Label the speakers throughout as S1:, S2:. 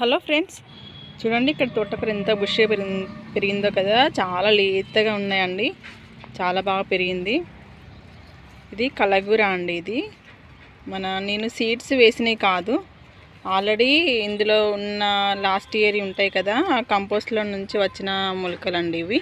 S1: Hello friends చూడండి ఇక్కడ తోటకూర ఎంత బుష్ పెరిగిందో కదా చాలా లేతగా ఉన్నాయండి చాలా బాగా పెరిగింది. ఇది కలగూర అండి ఇది. మన నేను సీడ్స్ వేసినవి కాదు ఆల్రెడీ ఇందులో ఉన్న లాస్ట్ ఇయర్ ఉంటాయి కదా ఆ కంపోస్ట్లో నుంచి వచ్చిన మొలకలండి ఇవి.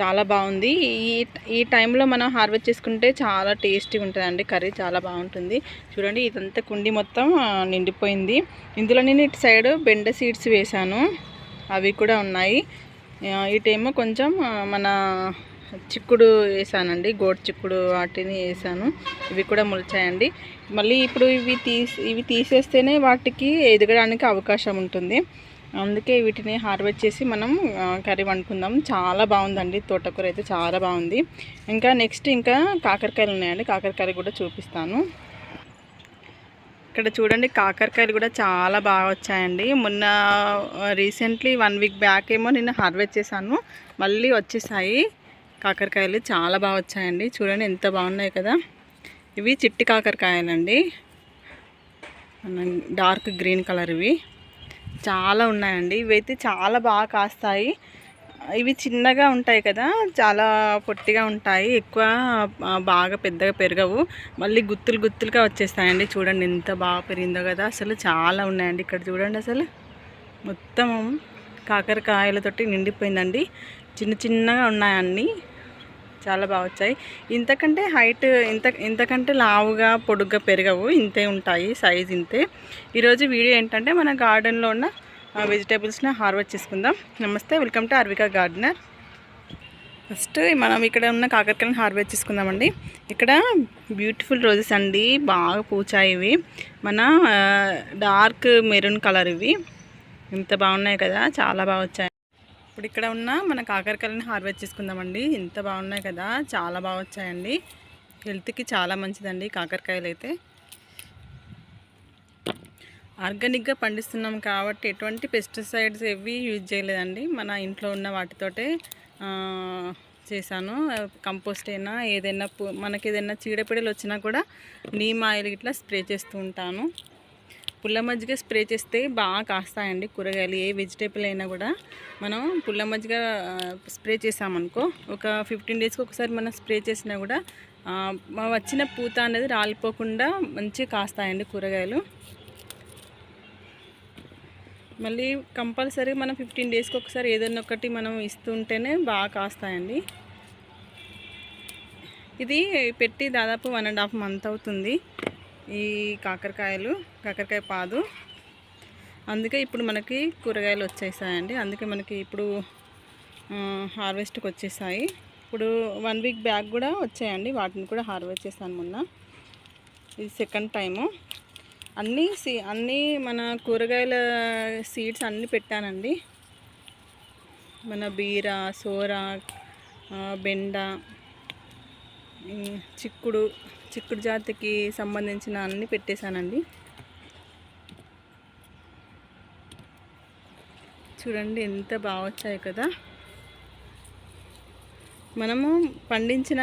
S1: చాలా బాగుంది. ఈ ఈ టైంలో మనం హార్వెస్ట్ చేసుకుంటే చాలా టేస్టీగా ఉంటుందండి. కర్రీ చాలా బాగుంటుంది. చూడండి ఇదంతా కుండి మొత్తం నిండిపోయింది. ఇందులో నేను ఇటు సైడ్ బెండ సీడ్స్ వేశాను. అవి కూడా ఉన్నాయి. ఇటేమో కొంచెం మన చిక్కుడు వేసానండి గోడు చిక్కుడు వాటిని వేసాను. ఇవి కూడా మొలిచాయండి. మళ్ళీ ఇప్పుడు ఇవి తీసి ఇవి తీసేస్తేనే వాటికి ఎదగడానికి అవకాశం ఉంటుంది. అందుకే వీటిని హార్వెస్ట్ చేసి మనం కర్రీ వండుకుందాం. చాలా బాగుందండి. తోటకూర అయితే చాలా బాగుంది. ఇంకా నెక్స్ట్ ఇంకా కాకరకాయలు ఉన్నాయండి. కాకరకాయలు కూడా చూపిస్తాను. ఇక్కడ చూడండి కాకరకాయలు కూడా చాలా బాగా వచ్చాయండి. మొన్న రీసెంట్లీ వన్ వీక్ బ్యాక్ ఏమో నేను హార్వెస్ట్ చేశాను. మళ్ళీ వచ్చేసాయి. కాకరకాయలు చాలా బాగా వచ్చాయండి. చూడండి ఎంత బాగున్నాయి కదా. ఇవి చిట్టి కాకరకాయలండి. డార్క్ గ్రీన్ కలర్ ఇవి. చాలా ఉన్నాయండి. ఇవైతే చాలా బాగా కాస్తాయి. ఇవి చిన్నగా ఉంటాయి కదా. చాలా పొట్టిగా ఉంటాయి. ఎక్కువ బాగా పెద్దగా పెరగవు. మళ్ళీ గుత్తులు గుత్తులుగా వచ్చేస్తాయండి. చూడండి ఎంత బాగా పెరిగిందో కదా. అసలు చాలా ఉన్నాయండి ఇక్కడ చూడండి అసలు. మొత్తం కాకరకాయలతోటి నిండిపోయిందండి. చిన్న చిన్నగా ఉన్నాయన్నీ చాలా బాగా వచ్చాయి. ఇంతకంటే హైట్ ఇంత ఇంతకంటే లావుగా పొడుగ్గా పెరగవు. ఇంతే ఉంటాయి. సైజ్ ఇంతే. ఈరోజు వీడియో ఏంటంటే మన గార్డెన్లో ఉన్న వెజిటేబుల్స్ని హార్వెస్ట్ చేసుకుందాం. నమస్తే welcome to Arvika gardener. First మనం ఇక్కడ ఉన్న కాకరకాయలను హార్వెస్ట్ చేసుకుందామండి. ఇక్కడ బ్యూటిఫుల్ రోజెస్ అండి. బాగా పూచాయి ఇవి. మన డార్క్ మెరూన్ కలర్ ఇవి. ఎంత బాగున్నాయి కదా. చాలా బాగా వచ్చాయి. ఇప్పుడు ఇక్కడ ఉన్న మన కాకరకాయలని హార్వెస్ట్ చేసుకుందామండి. ఎంత బాగున్నాయి కదా చాలా బాగా వచ్చాయండి. హెల్త్కి చాలా మంచిదండి కాకరకాయలు అయితే ఆర్గానిక్గా పండిస్తున్నాం కాబట్టి ఎటువంటి పెస్టిసైడ్స్ ఏవి యూజ్ చేయలేదండి. మన ఇంట్లో ఉన్న వాటితోటే చేశాను. కంపోస్ట్ అయినా ఏదైనా మనకి ఏదైనా చీడపీడలు వచ్చినా కూడా నీమ్ ఆయిల్ ఇట్లా స్ప్రే చేస్తూ ఉంటాను. పుల్ల మజ్జిగ స్ప్రే చేస్తే బాగా కాస్తాయండి కూరగాయలు ఏ వెజిటేబుల్ అయినా కూడా. మనం పుల్ల మజ్జిగ స్ప్రే చేసామనుకో ఒక ఫిఫ్టీన్ డేస్కి ఒకసారి మనం స్ప్రే చేసినా కూడా వచ్చిన పూత అనేది రాలిపోకుండా మంచిగా కాస్తాయండి కూరగాయలు. మళ్ళీ కంపల్సరీ మనం ఫిఫ్టీన్ డేస్కి ఒకసారి ఏదైనా ఒకటి మనం ఇస్తుంటేనే బాగా కాస్తాయండి. ఇది పెట్టి దాదాపు వన్ అండ్ హాఫ్ మంత్ అవుతుంది. ఈ కాకరకాయలు కాకరకాయ పాదు. అందుకే ఇప్పుడు మనకి కూరగాయలు వచ్చేసాయండి. అందుకే మనకి ఇప్పుడు హార్వెస్ట్కి వచ్చేసాయి. ఇప్పుడు వన్ వీక్ బ్యాక్ కూడా వచ్చాయండి. వాటిని కూడా హార్వెస్ట్ చేశాను మొన్న. ఇది సెకండ్ టైము. అన్నీ సీ అన్నీ మన కూరగాయల సీడ్స్ అన్నీ పెట్టానండి. మన బీర సోర బెండ చిక్కుడు చిక్కుడు జాతికి సంబంధించిన అన్నీ పెట్టేశానండి. చూడండి ఎంత బాగా వచ్చాయి కదా. మనము పండించిన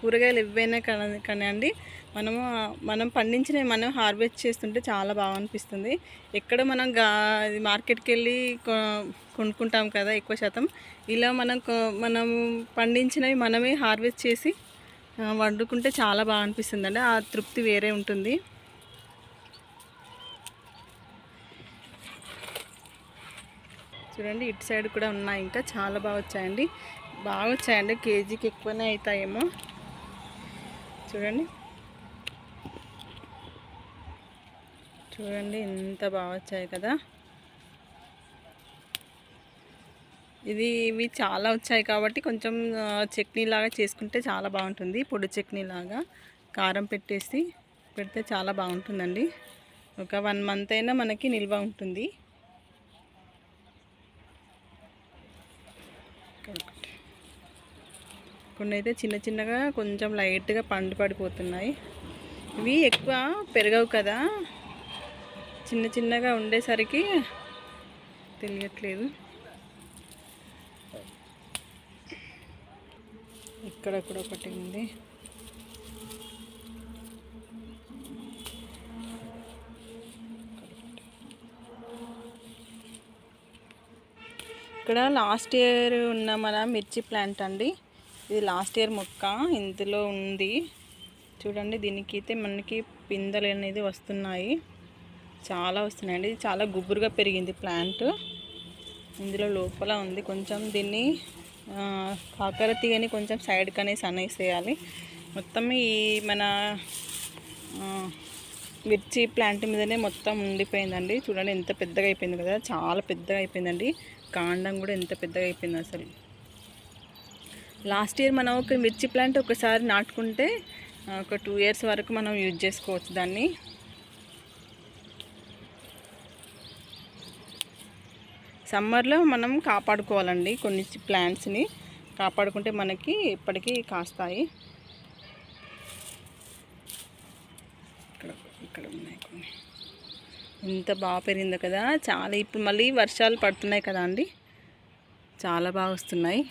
S1: కూరగాయలు ఏవైనా కానీ కానివ్వండి మనము మనం పండించినవి మనం హార్వెస్ట్ చేస్తుంటే చాలా బాగా అనిపిస్తుంది. ఎక్కడ మనం గా మార్కెట్కి వెళ్ళి కొ- కొనుక్కుంటాం కదా ఎక్కువ శాతం. ఇలా మనం కొ- మనం పండించినవి మనమే హార్వెస్ట్ చేసి వండుకుంటే చాలా బాగా అనిపిస్తుంది అండి ఆ తృప్తి వేరే ఉంటుంది. చూడండి ఇటు సైడ్ కూడా ఉన్నాయి. ఇంకా చాలా బాగా వచ్చాయండి. బాగా వచ్చాయండి. కేజీకి ఎక్కువనే అవుతాయేమో. చూడండి. చూడండి ఎంత బాగా వచ్చాయి కదా. ఇది ఇవి చాలా వచ్చాయి కాబట్టి కొంచెం చట్నీ లాగా చేసుకుంటే చాలా బాగుంటుంది. పొడి చట్నీ లాగా కారం పెట్టేసి పెడితే చాలా బాగుంటుందండి. ఒక వన్ మంత్ అయినా మనకి నిల్వ ఉంటుంది. కొన్ని అయితే చిన్న చిన్నగా కొంచెం లైట్గా పండు పడిపోతున్నాయి. ఇవి ఎక్కువ పెరగవు కదా. చిన్న చిన్నగా ఉండేసరికి తెలియట్లేదు. ఇక్కడ కూడా ఒకటి ఉంది. ఇక్కడ లాస్ట్ ఇయర్ ఉన్న మన మిర్చి ప్లాంట్ అండి. ఇది లాస్ట్ ఇయర్ మొక్క ఇందులో ఉంది. చూడండి దీనికి అయితే మనకి పిందెలు అనేది వస్తున్నాయి. చాలా వస్తున్నాయండి. ఇది చాలా గుబురుగా పెరిగింది ప్లాంట్. ఇందులో లోపల ఉంది. కొంచెం దీన్ని కాకర తీగని కొంచెం సైడ్కి అనేసి అనేసేయాలి మొత్తం ఈ మన మిర్చి ప్లాంట్ మీదనే మొత్తం ఉండిపోయిందండి. చూడండి ఎంత పెద్దగా అయిపోయింది కదా. చాలా పెద్దగా అయిపోయిందండి. కాండం కూడా ఎంత పెద్దగా అయిపోయింది అసలు. లాస్ట్ ఇయర్ మనం ఒక మిర్చి ప్లాంట్ ఒకసారి నాటుకుంటే ఒక టూ ఇయర్స్ వరకు మనం యూజ్ చేసుకోవచ్చు దాన్ని. సమ్మర్లో మనం కాపాడుకోవాలండి కొన్ని ప్లాంట్స్ని. కాపాడుకుంటే మనకి ఇప్పటికీ కాస్తాయి. ఇక్కడ ఇక్కడ ఉన్నాయి కొన్ని. ఎంత బాగా పెరిగిందో కదా. చాలా ఇప్పుడు మళ్ళీ వర్షాలు పడుతున్నాయి కదా అండి. చాలా బాగా వస్తున్నాయి.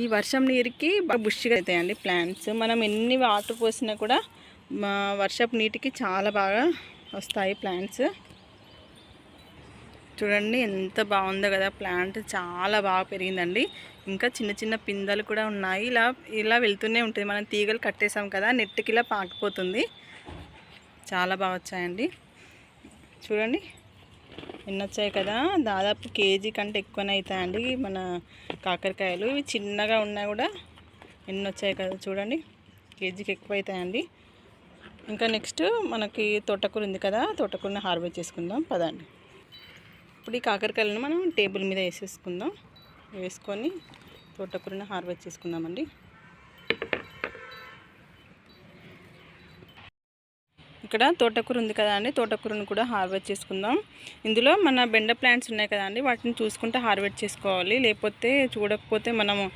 S1: ఈ వర్షం నీరుకి బాగా బుష్గా అవుతాయండి ప్లాంట్స్. మనం ఎన్ని వాటర్ పోసినా కూడా మా వర్షపు నీటికి చాలా బాగా వస్తాయి ప్లాంట్స్. చూడండి ఎంత బాగుందో కదా. ప్లాంట్ చాలా బాగా పెరిగిందండి. ఇంకా చిన్న చిన్న పిందెలు కూడా ఉన్నాయి. ఇలా ఇలా వెళ్తూనే ఉంటుంది. మనం తీగలు కట్టేసాం కదా నెట్కి ఇలా పాకిపోతుంది. చాలా బాగా వచ్చాయండి. చూడండి ఎన్ని వచ్చాయి కదా. దాదాపు కేజీ కంటే ఎక్కువనే అవుతాయండి మన కాకరకాయలు. ఇవి చిన్నగా ఉన్నా కూడా ఎన్ని వచ్చాయి కదా చూడండి. కేజీకి ఎక్కువ అవుతాయండి ఇంకా నెక్స్ట్ మనకి తోటకూర ఉంది కదా. తోటకూరని హార్వెస్ట్ చేసుకుందాం. పదండి. ఇప్పుడు ఈ కాకరకాయలను మనం టేబుల్ మీద వేసేసుకుందాం. వేసుకొని తోటకూరని హార్వెస్ట్ చేసుకుందామండి. ఇక్కడ తోటకూర ఉంది కదా అండి. తోటకూరను కూడా హార్వెస్ట్ చేసుకుందాం. ఇందులో మన బెండ ప్లాంట్స్ ఉన్నాయి కదా అండి. వాటిని చూసుకుంటే హార్వెస్ట్ చేసుకోవాలి. లేకపోతే చూడకపోతే మనము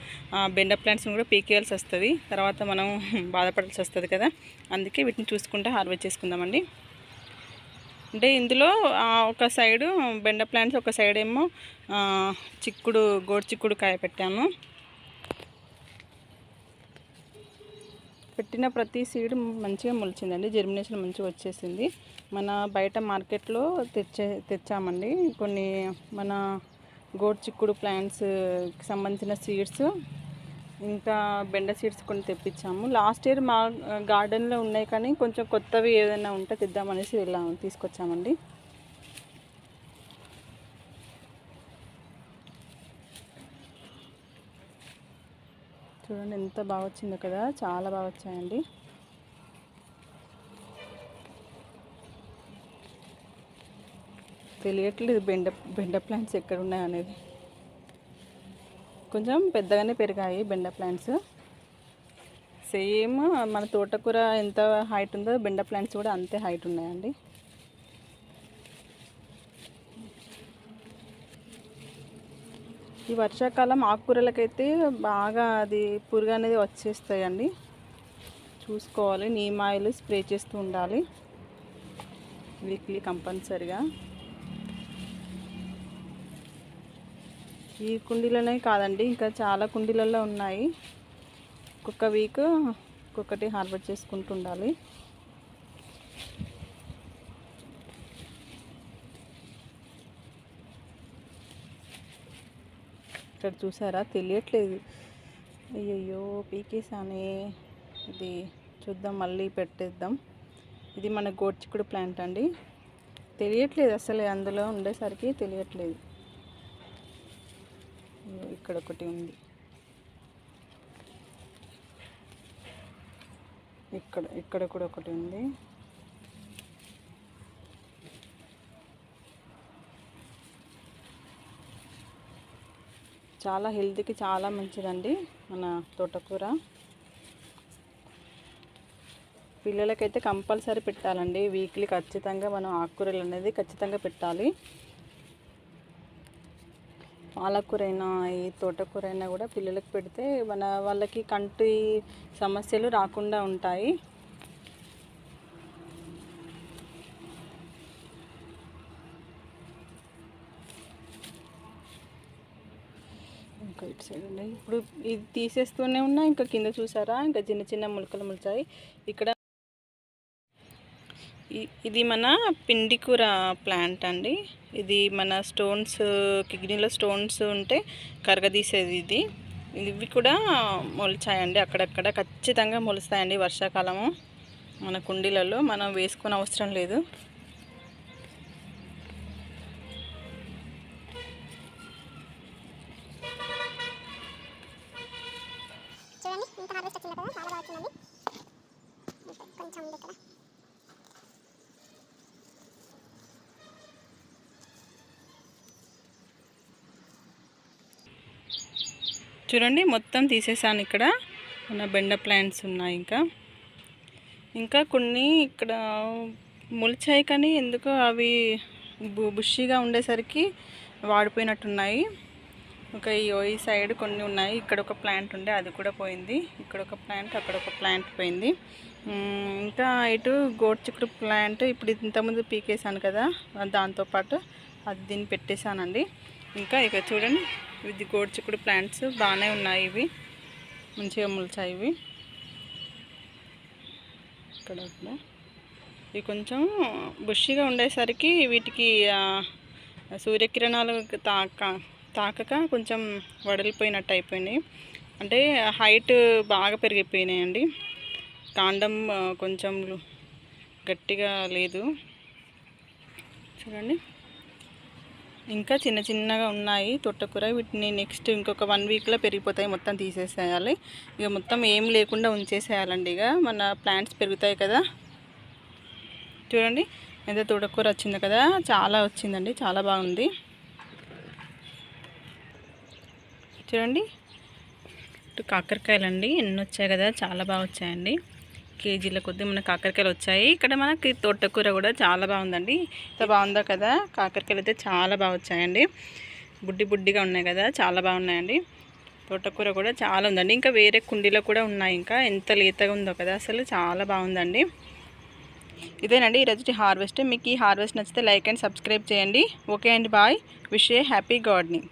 S1: బెండ ప్లాంట్స్ని కూడా పీకేయాల్సి వస్తుంది. తర్వాత మనం బాధపడాల్సి వస్తుంది కదా. అందుకే వీటిని చూసుకుంటే హార్వెస్ట్ చేసుకుందామండి. అంటే ఇందులో ఒక సైడు బెండ ప్లాంట్స్ ఒక సైడ్ ఏమో చిక్కుడు గోడు చిక్కుడు కాయ పెట్టాము. పెట్టిన ప్రతి సీడ్ మంచిగా మొలిచిందండి. జర్మినేషన్ మంచిగా వచ్చేసింది. మన బయట మార్కెట్లో తెచ్చే తెచ్చామండి. కొన్ని మన గోడు చిక్కుడు ప్లాంట్స్కి సంబంధించిన సీడ్స్ ఇంకా బెండ సీడ్స్ కొన్ని తెప్పించాము. లాస్ట్ ఇయర్ మా గార్డెన్లో ఉన్నాయి కానీ కొంచెం కొత్తవి ఏదైనా ఉంటే తెద్దామనేసి వెళ్ళాము తీసుకొచ్చామండి. చూడండి ఎంత బాగా వచ్చిందో కదా చాలా బాగా వచ్చాయండి. తెలియట్లేదు బెండ బెండ ప్లాంట్స్ ఎక్కడ ఉన్నాయనేది. కొంచెం పెద్దగానే పెరిగాయి బెండ ప్లాంట్స్. సేమ్ మన తోటకూర ఎంత హైట్ ఉందో బెండ ప్లాంట్స్ కూడా అంతే హైట్ ఉన్నాయండి. ఈ వర్షాకాలం ఆకుకూరలకైతే బాగా అది పురుగు అనేది వచ్చేస్తాయండి. చూసుకోవాలి నీమ్ ఆయిల్ స్ప్రే చేస్తూ ఉండాలి. వీక్లీ కంపల్సరిగా. ఈ కుండీలోనే కాదండి ఇంకా చాలా కుండీలలో ఉన్నాయి. ఒక్కొక్క వీక్ ఒక్కొక్కటి హార్వెస్ట్ చేసుకుంటూ ఉండాలి ఇక్కడ చూసారా? తెలియట్లేదు. అయ్యయ్యో పీకేసానే ఇది చూద్దాం మళ్ళీ పెట్టేద్దాం. ఇది మన గోడ్చిక్కుడు ప్లాంట్ అండి. తెలియట్లేదు అసలు అందులో ఉండేసరికి తెలియట్లేదు. ఇక్కడ ఒకటి ఉంది. ఇక్కడ ఇక్కడ కూడా ఒకటి ఉంది. చాలా హెల్త్కి చాలా మంచిదండి మన తోటకూర. పిల్లలకైతే కంపల్సరీ పెట్టాలండి. వీక్లీ ఖచ్చితంగా మనం ఆకుకూరలు అనేది ఖచ్చితంగా పెట్టాలి. పాలకూర అయినా ఈ తోటకూర అయినా కూడా పిల్లలకు పెడితే మన వాళ్ళకి కంటి సమస్యలు రాకుండా ఉంటాయి. ఇంకా ఇటు సైడ్ ఉన్నాయి. ఇప్పుడు ఇది తీసేస్తూనే ఉన్నా ఇంకా కింద చూసారా? ఇంకా చిన్న చిన్న ములకలు ములిచాయి. ఇక్కడ ఇది మన పిండి కూర ప్లాంట్ అండి. ఇది మన స్టోన్స్ కిడ్నీలో స్టోన్స్ ఉంటే కరగదీసేది ఇది. ఇవి కూడా మొలిచాయండి అక్కడక్కడ ఖచ్చితంగా మొలుస్తాయండి వర్షాకాలము. మన కుండీలలో మనం వేసుకునే అవసరం లేదు.
S2: చూడండి
S1: మొత్తం తీసేసాను ఇక్కడ. మన బెండ ప్లాంట్స్ ఉన్నాయి ఇంకా. ఇంకా కొన్ని ఇక్కడ మొలిచాయి కానీ ఎందుకో అవి బు బుషిగా ఉండేసరికి వాడిపోయినట్టున్నాయి. ఒక ఈ ఈ సైడ్ కొన్ని ఉన్నాయి. ఇక్కడ ఒక ప్లాంట్ ఉండే అది కూడా పోయింది. ఇక్కడ ఒక ప్లాంట్ అక్కడ ఒక ప్లాంట్ పోయింది. ఇంకా ఇటు గోడ్చిక్కుడు ప్లాంట్ ఇప్పుడు ఇంతకుముందు పీకేసాను కదా దాంతోపాటు అది దీన్ని పెట్టేశానండి. ఇంకా ఇక చూడండి ఇది గోడ్చిక్కుడు ప్లాంట్స్. బాగానే ఉన్నాయి ఇవి. మంచిగా ములిచాయి ఇవి. ఇక్కడ కూడా ఇవి కొంచెం బుషిగా ఉండేసరికి వీటికి సూర్యకిరణాలు తాక తాకక కొంచెం వడలిపోయినట్టు అయిపోయినాయి. అంటే హైట్ బాగా పెరిగిపోయినాయండి. కాండం కొంచెం గట్టిగా లేదు. చూడండి. ఇంకా చిన్న చిన్నగా ఉన్నాయి. తొట్టకూర వీటిని నెక్స్ట్ ఇంకొక వన్ వీక్లో పెరిగిపోతాయి. మొత్తం తీసేసేయాలి. ఇక మొత్తం ఏం లేకుండా ఉంచేసేయాలండి ఇక. మన ప్లాంట్స్ పెరుగుతాయి కదా. చూడండి ఎంత తోటకూర వచ్చింది కదా. చాలా వచ్చిందండి. చాలా బాగుంది. చూడండి ఇటు కాకరకాయలు అండి ఎన్ని వచ్చాయి కదా. చాలా బాగా వచ్చాయండి. కేజీల కొద్దీ మన కాకరకాయలు వచ్చాయి. ఇక్కడ మనకి తోటకూర కూడా చాలా బాగుందండి. ఇంత బాగుందో కదా కాకరకాయలు అయితే చాలా బాగా వచ్చాయండి. బుడ్డి బుడ్డిగా ఉన్నాయి కదా చాలా బాగున్నాయండి. తోటకూర కూడా చాలా ఉందండి. ఇంకా వేరే కుండీలో కూడా ఉన్నాయి ఇంకా. ఎంత లేతగా ఉందో కదా అసలు చాలా బాగుందండి. ఇదేనండి ఈరోజు హార్వెస్ట్. మీకు ఈ హార్వెస్ట్ నచ్చితే లైక్ అండ్ సబ్స్క్రైబ్ చేయండి. ఓకే అండి bye. Wish a happy gardening.